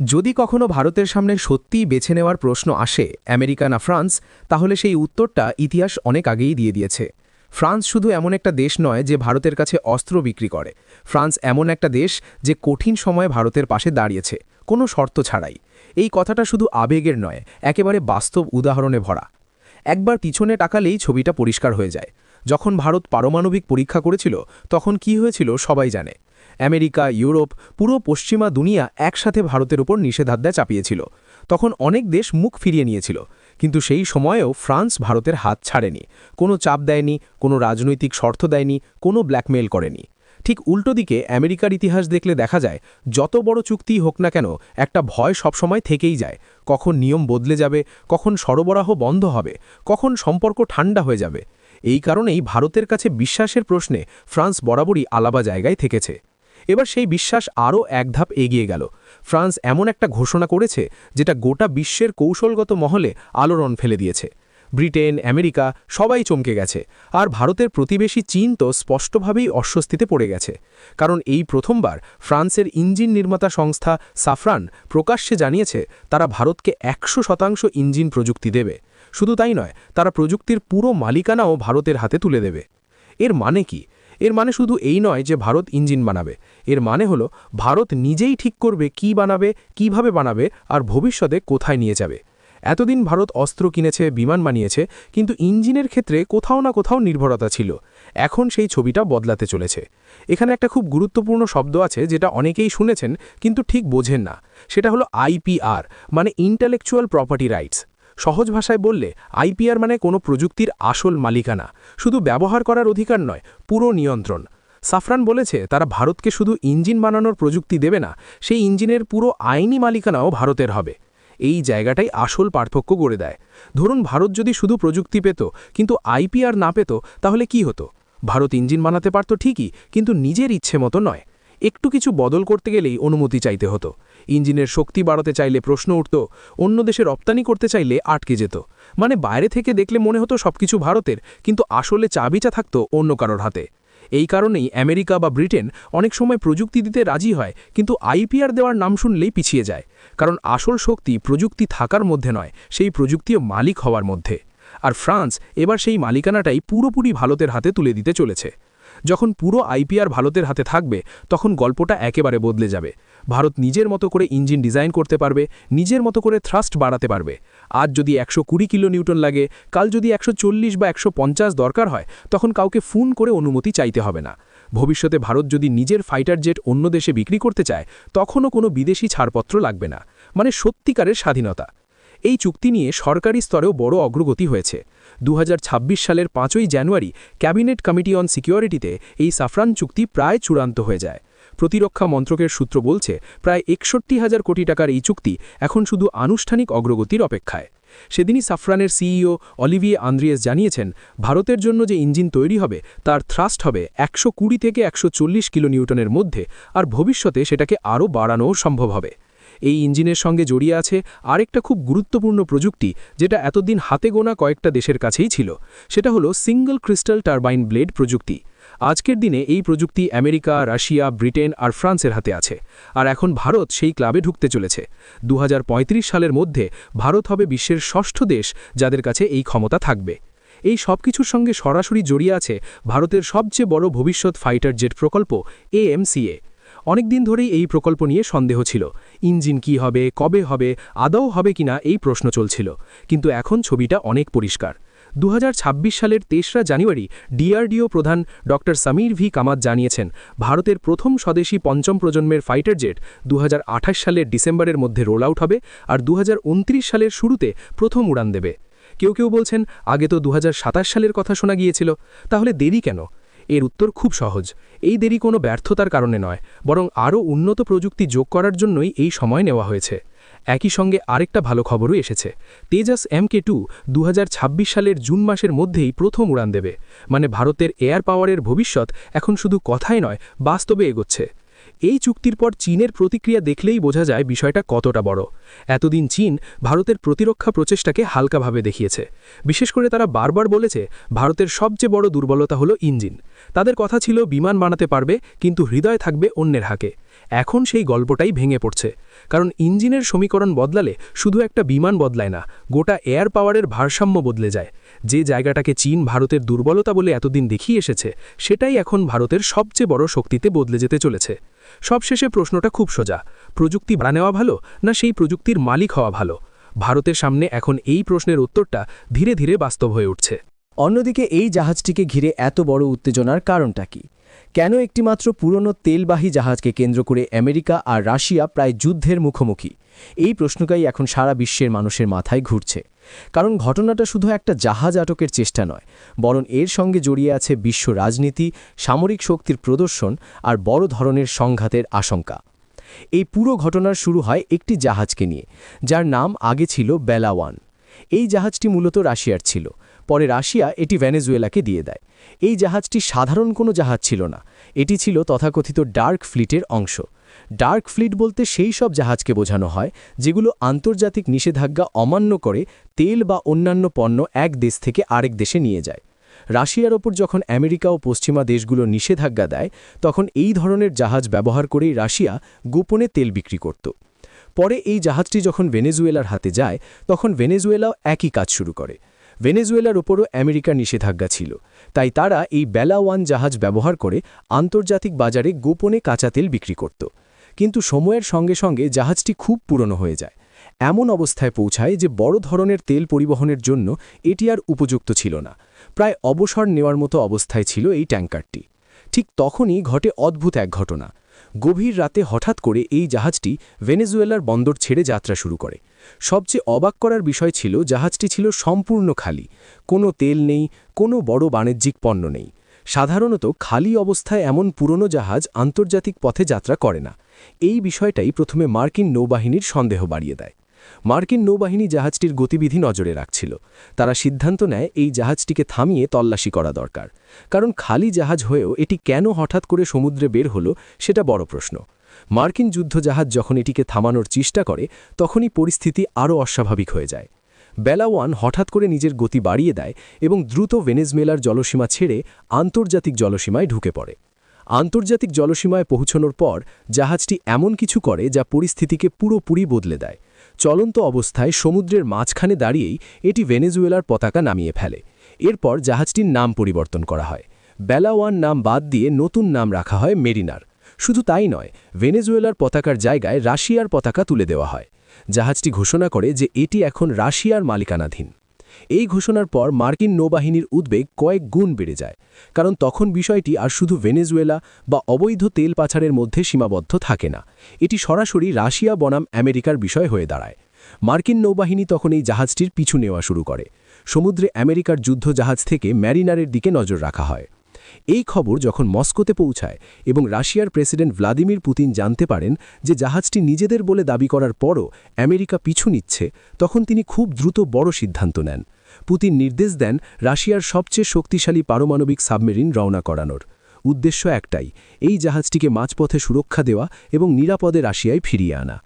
যদি কখনো ভারতের সামনে সত্যিই বেছে নেওয়ার প্রশ্ন আসে আমেরিকা না ফ্রান্স, তাহলে সেই উত্তরটা ইতিহাস অনেক আগেই দিয়ে দিয়েছে। ফ্রান্স শুধু এমন একটা দেশ নয় যে ভারতের কাছে অস্ত্র বিক্রি করে। ফ্রান্স এমন একটা দেশ যে কঠিন সময়ে ভারতের পাশে দাঁড়িয়েছে, কোনো শর্ত ছাড়াই। এই কথাটা শুধু আবেগের নয়, একেবারে বাস্তব উদাহরণে ভরা। একবার পিছনে টাকালেই ছবিটা পরিষ্কার হয়ে যায়। যখন ভারত পারমাণবিক পরীক্ষা করেছিল, তখন কি হয়েছিল সবাই জানে। আমেরিকা, ইউরোপ, পুরো পশ্চিমা দুনিয়া একসাথে ভারতের উপর নিষেধাজ্ঞা চাপিয়েছিল। তখন অনেক দেশ মুখ ফিরিয়ে নিয়েছিল। কিন্তু সেই সময়েও ফ্রান্স ভারতের হাত ছাড়েনি। কোনো চাপ দেয়নি, কোনো রাজনৈতিক শর্ত দেয়নি, কোনো ব্ল্যাকমেল করেনি। ঠিক উল্টো দিকে আমেরিকার ইতিহাস দেখলে দেখা যায়, যত বড় চুক্তি হোক না কেন, একটা ভয় সবসময় থেকেই যায়। কখন নিয়ম বদলে যাবে, কখন সরবরাহ বন্ধ হবে, কখন সম্পর্ক ঠান্ডা হয়ে যাবে। এই কারণেই ভারতের কাছে বিশ্বাসের প্রশ্নে ফ্রান্স বরাবরই আলাবা জায়গায় থেকেছে। এবার সেই বিশ্বাস আরও এক ধাপ এগিয়ে গেল। ফ্রান্স এমন একটা ঘোষণা করেছে, যেটা গোটা বিশ্বের কৌশলগত মহলে আলোড়ন ফেলে দিয়েছে। ব্রিটেন, আমেরিকা সবাই চমকে গেছে, আর ভারতের প্রতিবেশী চীন তো স্পষ্টভাবেই অস্বস্তিতে পড়ে গেছে। কারণ এই প্রথমবার ফ্রান্সের ইঞ্জিন নির্মাতা সংস্থা সাফরান প্রকাশ্যে জানিয়েছে, তারা ভারতকে একশো শতাংশ ইঞ্জিন প্রযুক্তি দেবে। শুধু তাই নয়, তারা প্রযুক্তির পুরো মালিকানাও ভারতের হাতে তুলে দেবে। এর মানে কি? এর মানে শুধু এই নয় যে ভারত ইঞ্জিন বানাবে। এর মানে হলো, ভারত নিজেই ঠিক করবে কি বানাবে, কীভাবে বানাবে আর ভবিষ্যতে কোথায় নিয়ে যাবে। এতদিন ভারত অস্ত্র কিনেছে, বিমান বানিয়েছে, কিন্তু ইঞ্জিনের ক্ষেত্রে কোথাও না কোথাও নির্ভরতা ছিল। এখন সেই ছবিটা বদলাতে চলেছে। এখানে একটা খুব গুরুত্বপূর্ণ শব্দ আছে যেটা অনেকেই শুনেছেন, কিন্তু ঠিক বোঝেন না। সেটা হলো আইপিআর মানে ইন্টালেকচুয়াল প্রপার্টি রাইটস। সহজ ভাষায় বললে আইপিআর মানে কোনো প্রযুক্তির আসল মালিকানা। শুধু ব্যবহার করার অধিকার নয়, পুরো নিয়ন্ত্রণ। সাফরান বলেছে, তারা ভারতকে শুধু ইঞ্জিন বানানোর প্রযুক্তি দেবে না, সেই ইঞ্জিনের পুরো আইনি মালিকানাও ভারতের হবে। এই জায়গাটাই আসল পার্থক্য গড়ে দেয়। ধরুন, ভারত যদি শুধু প্রযুক্তি পেত, কিন্তু আইপিআর না পেত, তাহলে কি হতো? ভারত ইঞ্জিন বানাতে পারত ঠিকই, কিন্তু নিজের ইচ্ছে মতো নয়। একটু কিছু বদল করতে গেলেই অনুমতি চাইতে হতো। ইঞ্জিনের শক্তি বাড়াতে চাইলে প্রশ্ন উঠত, অন্য দেশে রপ্তানি করতে চাইলে আটকে যেত। মানে বাইরে থেকে দেখলে মনে হতো সবকিছু ভারতের, কিন্তু আসলে চাবিচা থাকত অন্য কারোর হাতে। এই কারণেই আমেরিকা বা ব্রিটেন অনেক সময় প্রযুক্তি দিতে রাজি হয়, কিন্তু আইপিআর দেওয়ার নাম শুনলেই পিছিয়ে যায়। কারণ আসল শক্তি প্রযুক্তি থাকার মধ্যে নয়, সেই প্রযুক্তিও মালিক হওয়ার মধ্যে। আর ফ্রান্স এবার সেই মালিকানাটাই পুরোপুরি ভারতের হাতে তুলে দিতে চলেছে। যখন পুরো আইপিআর ভারতের হাতে থাকবে, তখন গল্পটা একেবারে বদলে যাবে। ভারত নিজের মতো করে ইঞ্জিন ডিজাইন করতে পারবে, নিজের মতো করে থ্রাস্ট বাড়াতে পারবে। আজ যদি একশো কুড়ি কিলো নিউটন লাগে, কাল যদি একশো চল্লিশ বা একশো পঞ্চাশ দরকার হয়, তখন কাউকে ফোন করে অনুমতি চাইতে হবে না। ভবিষ্যতে ভারত যদি নিজের ফাইটার জেট অন্য দেশে বিক্রি করতে চায়, তখনও কোনো বিদেশি ছাড়পত্র লাগবে না। মানে সত্যিকারের স্বাধীনতা। এই চুক্তি নিয়ে সরকারি স্তরেও বড় অগ্রগতি হয়েছে। দু হাজার ছাব্বিশ সালের পাঁচই জানুয়ারি ক্যাবিনেট কমিটি অন সিকিউরিটিতে এই সাফরান চুক্তি প্রায় চূড়ান্ত হয়ে যায়। প্রতিরক্ষা মন্ত্রকের সূত্র বলছে, প্রায় একষট্টি হাজার কোটি টাকার এই চুক্তি এখন শুধু আনুষ্ঠানিক অগ্রগতির অপেক্ষায়। সেদিনই সাফরানের সিইও অলিভিয়ে আন্দ্রিয়েস জানিয়েছেন, ভারতের জন্য যে ইঞ্জিন তৈরি হবে, তার থ্রাস্ট হবে একশো কুড়ি থেকে একশো চল্লিশ কিলো নিউটনের মধ্যে, আর ভবিষ্যতে সেটাকে আরও বাড়ানোও সম্ভব হবে। এই ইঞ্জিনের সঙ্গে জড়িয়ে আছে আরেকটা খুব গুরুত্বপূর্ণ প্রযুক্তি, যেটা এতদিন হাতে গোনা কয়েকটা দেশের কাছেই ছিল। সেটা হলো সিঙ্গল ক্রিস্টাল টারবাইন ব্লেড প্রযুক্তি। আজকের দিনে এই প্রযুক্তি আমেরিকা, রাশিয়া, ব্রিটেন আর ফ্রান্সের হাতে আছে। আর এখন ভারত সেই ক্লাবে ঢুকতে চলেছে। দু হাজার পঁয়ত্রিশ সালের মধ্যে ভারত হবে বিশ্বের ষষ্ঠ দেশ যাদের কাছে এই ক্ষমতা থাকবে। এই সব কিছুর সঙ্গে সরাসরি জড়িয়ে আছে ভারতের সবচেয়ে বড় ভবিষ্যৎ ফাইটার জেট প্রকল্প, এএমসিএ। অনেকদিন ধরেই এই প্রকল্প নিয়ে সন্দেহ ছিল। ইঞ্জিন কি হবে, কবে হবে, আদৌ হবে কিনা এই প্রশ্ন চলছিল। কিন্তু এখন ছবিটা অনেক পরিষ্কার। দুহাজার ছাব্বিশ সালের তেসরা জানুয়ারি ডিআরডিও প্রধান ড সমীর ভি কামাত জানিয়েছেন, ভারতের প্রথম স্বদেশী পঞ্চম প্রজন্মের ফাইটার জেট দু হাজার আঠাশ সালের ডিসেম্বরের মধ্যে রোল আউট হবে আর দু হাজার উনত্রিশ সালের শুরুতে প্রথম উড়ান দেবে। কেউ কেউ বলছেন, আগে তো দু হাজার সাতাশ সালের কথা শোনা গিয়েছিল, তাহলে দেরি কেন? এর উত্তর খুব সহজ। এই দেরি কোনো ব্যর্থতার কারণে নয়, বরং আরও উন্নত প্রযুক্তি যোগ করার জন্যই এই সময় নেওয়া হয়েছে। একই সঙ্গে আরেকটা ভালো খবরও এসেছে। তেজাস এম কে টু সালের জুন মাসের মধ্যেই প্রথম উড়ান দেবে। মানে ভারতের এয়ার পাওয়ারের ভবিষ্যৎ এখন শুধু কথাই নয়, বাস্তবে এগোচ্ছে। এই চুক্তির পর চীনের প্রতিক্রিয়া দেখলেই বোঝা যায় বিষয়টা কতটা বড়। এতদিন চীন ভারতের প্রতিরক্ষা প্রচেষ্টাকে হালকাভাবে দেখিয়েছে। বিশেষ করে তারা বারবার বলেছে ভারতের সবচেয়ে বড় দুর্বলতা হলো ইঞ্জিন। তাদের কথা ছিল বিমান বানাতে পারবে, কিন্তু হৃদয় থাকবে অন্যের হাকে। এখন সেই গল্পটাই ভেঙে পড়ছে। কারণ ইঞ্জিনের সমীকরণ বদলালে শুধু একটা বিমান বদলায় না, গোটা এয়ার পাওয়ারের ভারসাম্য বদলে যায়। যে জায়গাটাকে চীন ভারতের দুর্বলতা বলে এতদিন দেখিয়ে এসেছে, সেটাই এখন ভারতের সবচেয়ে বড় শক্তিতে বদলে যেতে চলেছে। সবশেষে প্রশ্নটা খুব সোজা। প্রযুক্তি ভাড়া নেওয়া ভালো না সেই প্রযুক্তির মালিক হওয়া ভালো? ভারতের সামনে এখন এই প্রশ্নের উত্তরটা ধীরে ধীরে বাস্তব হয়ে উঠছে। অন্যদিকে এই জাহাজটিকে ঘিরে এত বড় উত্তেজনার কারণটা কি? কেন একটিমাত্র পুরনো তেলবাহী জাহাজকে কেন্দ্র করে আমেরিকা আর রাশিয়া প্রায় যুদ্ধের মুখোমুখি? এই প্রশ্নটাই এখন সারা বিশ্বের মানুষের মাথায় ঘুরছে। কারণ ঘটনাটা শুধু একটা জাহাজ আটকের চেষ্টা নয়, বরং এর সঙ্গে জড়িয়ে আছে বিশ্ব রাজনীতি, সামরিক শক্তির প্রদর্শন আর বড় ধরনের সংঘাতের আশঙ্কা। এই পুরো ঘটনার শুরু হয় একটি জাহাজকে নিয়ে, যার নাম আগে ছিল বেলাওয়ান। এই জাহাজটি মূলত রাশিয়ার ছিল। পরে রাশিয়া এটি ভেনেজুয়েলাকে দিয়ে দেয়। এই জাহাজটি সাধারণ কোনো জাহাজ ছিল না। এটি ছিল তথাকথিত ডার্ক ফ্লিটের অংশ। ডার্ক ফ্লিট বলতে সেই সব জাহাজকে বোঝানো হয়, যেগুলো আন্তর্জাতিক নিষেধাজ্ঞা অমান্য করে তেল বা অন্যান্য পণ্য এক দেশ থেকে আরেক দেশে নিয়ে যায়। রাশিয়ার ওপর যখন আমেরিকা ও পশ্চিমা দেশগুলো নিষেধাজ্ঞা দেয়, তখন এই ধরনের জাহাজ ব্যবহার করেই রাশিয়া গোপনে তেল বিক্রি করত। পরে এই জাহাজটি যখন ভেনেজুয়েলার হাতে যায়, তখন ভেনেজুয়েলাও একই কাজ শুরু করে। ভেনেজুয়েলার ওপরও আমেরিকার নিষেধাজ্ঞা ছিল। তাই তারা এই বেলা ওয়ান জাহাজ ব্যবহার করে আন্তর্জাতিক বাজারে গোপনে কাঁচা তেল বিক্রি করত। কিন্তু সময়ের সঙ্গে সঙ্গে জাহাজটি খুব পুরনো হয়ে যায়। এমন অবস্থায় পৌঁছায় যে বড় ধরনের তেল পরিবহনের জন্য এটি আর উপযুক্ত ছিল না। প্রায় অবসর নেওয়ার মতো অবস্থায় ছিল এই ট্যাঙ্কারটি। ঠিক তখনই ঘটে অদ্ভুত এক ঘটনা। গভীর রাতে হঠাৎ করে এই জাহাজটি ভেনেজুয়েলার বন্দর ছেড়ে যাত্রা শুরু করে। সবচেয়ে অবাক করার বিষয় ছিল, জাহাজটি ছিল সম্পূর্ণ খালি। কোনো তেল নেই, কোনো বড় বাণিজ্যিক পণ্য নেই। সাধারণত খালি অবস্থায় এমন পুরনো জাহাজ আন্তর্জাতিক পথে যাত্রা করে না। এই বিষয়টাই প্রথমে মার্কিন নৌবাহিনীর সন্দেহ বাড়িয়ে দেয়। মার্কিন নৌবাহিনী জাহাজটির গতিবিধি নজরে রাখছিল। তারা সিদ্ধান্ত নেয় এই জাহাজটিকে থামিয়ে তল্লাশি করা দরকার। কারণ খালি জাহাজ হয়েও এটি কেন হঠাৎ করে সমুদ্রে বের হলো সেটা বড় প্রশ্ন। মার্কিন যুদ্ধজাহাজ যখন এটিকে থামানোর চেষ্টা করে, তখনই পরিস্থিতি আরও অস্বাভাবিক হয়ে যায়। বেলাওয়ান হঠাৎ করে নিজের গতি বাড়িয়ে দেয় এবং দ্রুত ভেনেজমেলার জলসীমা ছেড়ে আন্তর্জাতিক জলসীমায় ঢুকে পড়ে। আন্তর্জাতিক জলসীমায় পৌঁছানোর পর জাহাজটি এমন কিছু করে যা পরিস্থিতিকে পুরোপুরি বদলে দেয়। চলন্ত অবস্থায় সমুদ্রের মাঝখানে দাঁড়িয়েই এটি ভেনেজুয়েলার পতাকা নামিয়ে ফেলে। এরপর জাহাজটির নাম পরিবর্তন করা হয়। বেলাওয়ান নাম বাদ দিয়ে নতুন নাম রাখা হয় মেরিনার। শুধু তাই নয়, ভেনেজুয়েলার পতাকার জায়গায় রাশিয়ার পতাকা তুলে দেওয়া হয়। জাহাজটি ঘোষণা করে যে এটি এখন রাশিয়ার মালিকানাধীন। এই ঘোষণার পর মার্কিন নৌবাহিনীর উদ্বেগ কয়েক গুণ বেড়ে যায়, কারণ তখন বিষয়টি আর শুধু ভেনেজুয়েলা বা অবৈধ তেল পাচারের মধ্যে সীমাবদ্ধ থাকে না। এটি সরাসরি রাশিয়া বনাম আমেরিকার বিষয় হয়ে দাঁড়ায়। মার্কিন নৌবাহিনী তখন এই জাহাজটির পিছু নেওয়া শুরু করে। সমুদ্রে আমেরিকার যুদ্ধ জাহাজ থেকে ম্যারিনারের দিকে নজর রাখা হয়। এই খবর যখন মস্কোতে পৌঁছায় এবং রাশিয়ার প্রেসিডেন্ট ভ্লাদিমির পুতিন জানতে পারেন যে জাহাজটি নিজেদের বলে দাবি করার পরও আমেরিকা পিছু নিচ্ছে, তখন তিনি খুব দ্রুত বড় সিদ্ধান্ত নেন। পুতিন নির্দেশ দেন রাশিয়ার সবচেয়ে শক্তিশালী পারমাণবিক সাবমেরিন রওনা করানোর। উদ্দেশ্য একটাই, এই জাহাজটিকে মাঝপথে সুরক্ষা দেওয়া এবং নিরাপদে রাশিয়ায় ফিরিয়ে আনা।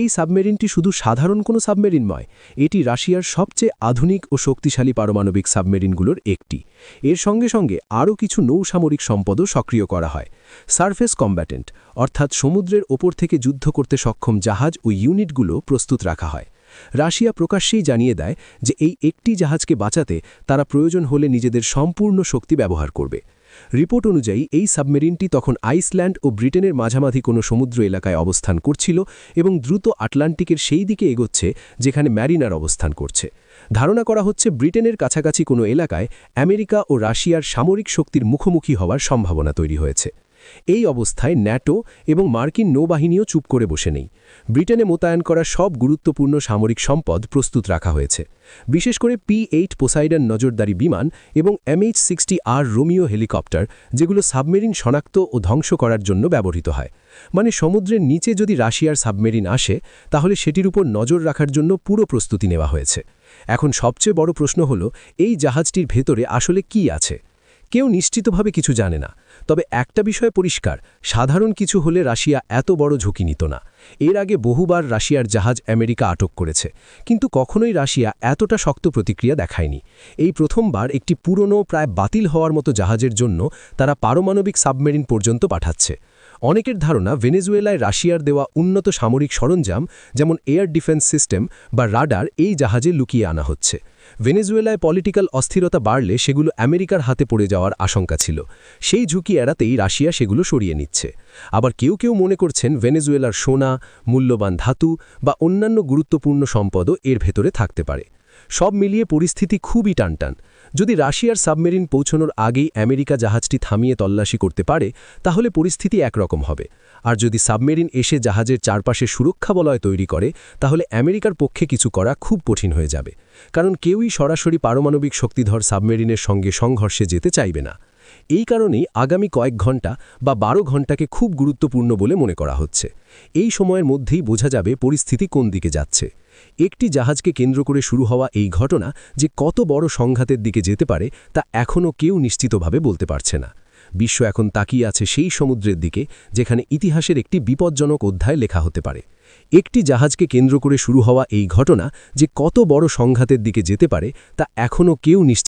এই সাবমেরিনটি শুধু সাধারণ কোনো সাবমেরিন নয়, এটি রাশিয়ার সবচেয়ে আধুনিক ও শক্তিশালী পারমাণবিক সাবমেরিনগুলোর একটি। এর সঙ্গে সঙ্গে আরও কিছু নৌসামরিক সম্পদও সক্রিয় করা হয়। সারফেস কম্ব্যাটেন্ট অর্থাৎ সমুদ্রের ওপর থেকে যুদ্ধ করতে সক্ষম জাহাজ ও ইউনিটগুলো প্রস্তুত রাখা হয়। রাশিয়া প্রকাশ্যেই জানিয়ে দেয় যে এই একটি জাহাজকে বাঁচাতে তারা প্রয়োজন হলে নিজেদের সম্পূর্ণ শক্তি ব্যবহার করবে। রিপোর্ট অনুযায়ী, এই সাবমেরিনটি তখন আইসল্যান্ড ও ব্রিটেনের মাঝামাঝি কোনো সমুদ্র এলাকায় অবস্থান করছিল এবং দ্রুত আটলান্টিকের সেই দিকে এগোচ্ছে যেখানে ম্যারিনার অবস্থান করছে। ধারণা করা হচ্ছে, ব্রিটেনের কাছাকাছি কোনো এলাকায় আমেরিকা ও রাশিয়ার সামরিক শক্তির মুখোমুখি হওয়ার সম্ভাবনা তৈরি হয়েছে। এই অবস্থায় ন্যাটো এবং মার্কিন নৌবাহিনীও চুপ করে বসে নেই। ব্রিটেনে মোতায়েন করা সব গুরুত্বপূর্ণ সামরিক সম্পদ প্রস্তুত রাখা হয়েছে। বিশেষ করে পি এইট পোসাইডান নজরদারি বিমান এবং MH sixty R Romeo helicopter, যেগুলো সাবমেরিন শনাক্ত ও ধ্বংস করার জন্য ব্যবহৃত হয়। মানে সমুদ্রের নিচে যদি রাশিয়ার সাবমেরিন আসে, তাহলে সেটির উপর নজর রাখার জন্য পুরো প্রস্তুতি নেওয়া হয়েছে। এখন সবচেয়ে বড় প্রশ্ন হল, এই জাহাজটির ভেতরে আসলে কি আছে? কেউ নিশ্চিতভাবে কিছু জানে না। তবে একটা বিষয় পরিষ্কার, সাধারণ কিছু হলে রাশিয়া এত বড় ঝুঁকি নিত না। এর আগে বহুবার রাশিয়ার জাহাজ আমেরিকা আটক করেছে, কিন্তু কখনোই রাশিয়া এতটা শক্ত প্রতিক্রিয়া দেখায়নি। এই প্রথমবার একটি পুরনো, প্রায় বাতিল হওয়ার মতো জাহাজের জন্য তারা পারমাণবিক সাবমেরিন পর্যন্ত পাঠাচ্ছে। অনেকের ধারণা ভেনেজুয়েলায় রাশিয়ার দেওয়া উন্নত সামরিক সরঞ্জাম, যেমন এয়ার ডিফেন্স সিস্টেম বা রাডার, এই জাহাজে লুকিয়ে আনা হচ্ছে। ভেনেজুয়েলায় পলিটিক্যাল অস্থিরতা বাড়লে সেগুলো আমেরিকার হাতে পড়ে যাওয়ার আশঙ্কা ছিল। সেই ঝুঁকি এড়াতেই রাশিয়া সেগুলো সরিয়ে নিচ্ছে। আবার কেউ কেউ মনে করছেন ভেনেজুয়েলার সোনা, মূল্যবান ধাতু বা অন্যান্য গুরুত্বপূর্ণ সম্পদও এর ভেতরে থাকতে পারে। সব মিলিয়ে পরিস্থিতি খুবই টানটান। যদি রাশিয়ার সাবমেরিন পৌঁছানোর আগেই আমেরিকা জাহাজটি থামিয়ে তল্লাশি করতে পারে, তাহলে পরিস্থিতি একরকম হবে। আর যদি সাবমেরিন এসে জাহাজের চারপাশে সুরক্ষা বলয় তৈরি করে, তাহলে আমেরিকার পক্ষে কিছু করা খুব কঠিন হয়ে যাবে। কারণ কেউই সরাসরি পারমাণবিক শক্তিধর সাবমেরিনের সঙ্গে সংঘর্ষে যেতে চাইবে না। এই কারণেই আগামী কয়েক ঘণ্টা বা বারো ঘন্টাকে খুব গুরুত্বপূর্ণ বলে মনে করা হচ্ছে। এই সময়ের মধ্যেই বোঝা যাবে পরিস্থিতি কোন দিকে যাচ্ছে। একটি জাহাজকে কেন্দ্র করে শুরু হওয়া এই ঘটনা যে কত বড় সংঘাতের দিকে যেতে পারে তা এখনও কেউ নিশ্চিতভাবে বলতে পারছে না। বিশ্ব এখন তাকিয়ে আছে সেই সমুদ্রের দিকে, যেখানে ইতিহাসের একটি বিপজ্জনক অধ্যায় লেখা হতে পারে। একটি জাহাজকে কেন্দ্র করে শুরু হওয়া এই ঘটনা যে কত বড় সংঘাতের দিকে যেতে পারে তা এখনও কেউ নিশ্চিত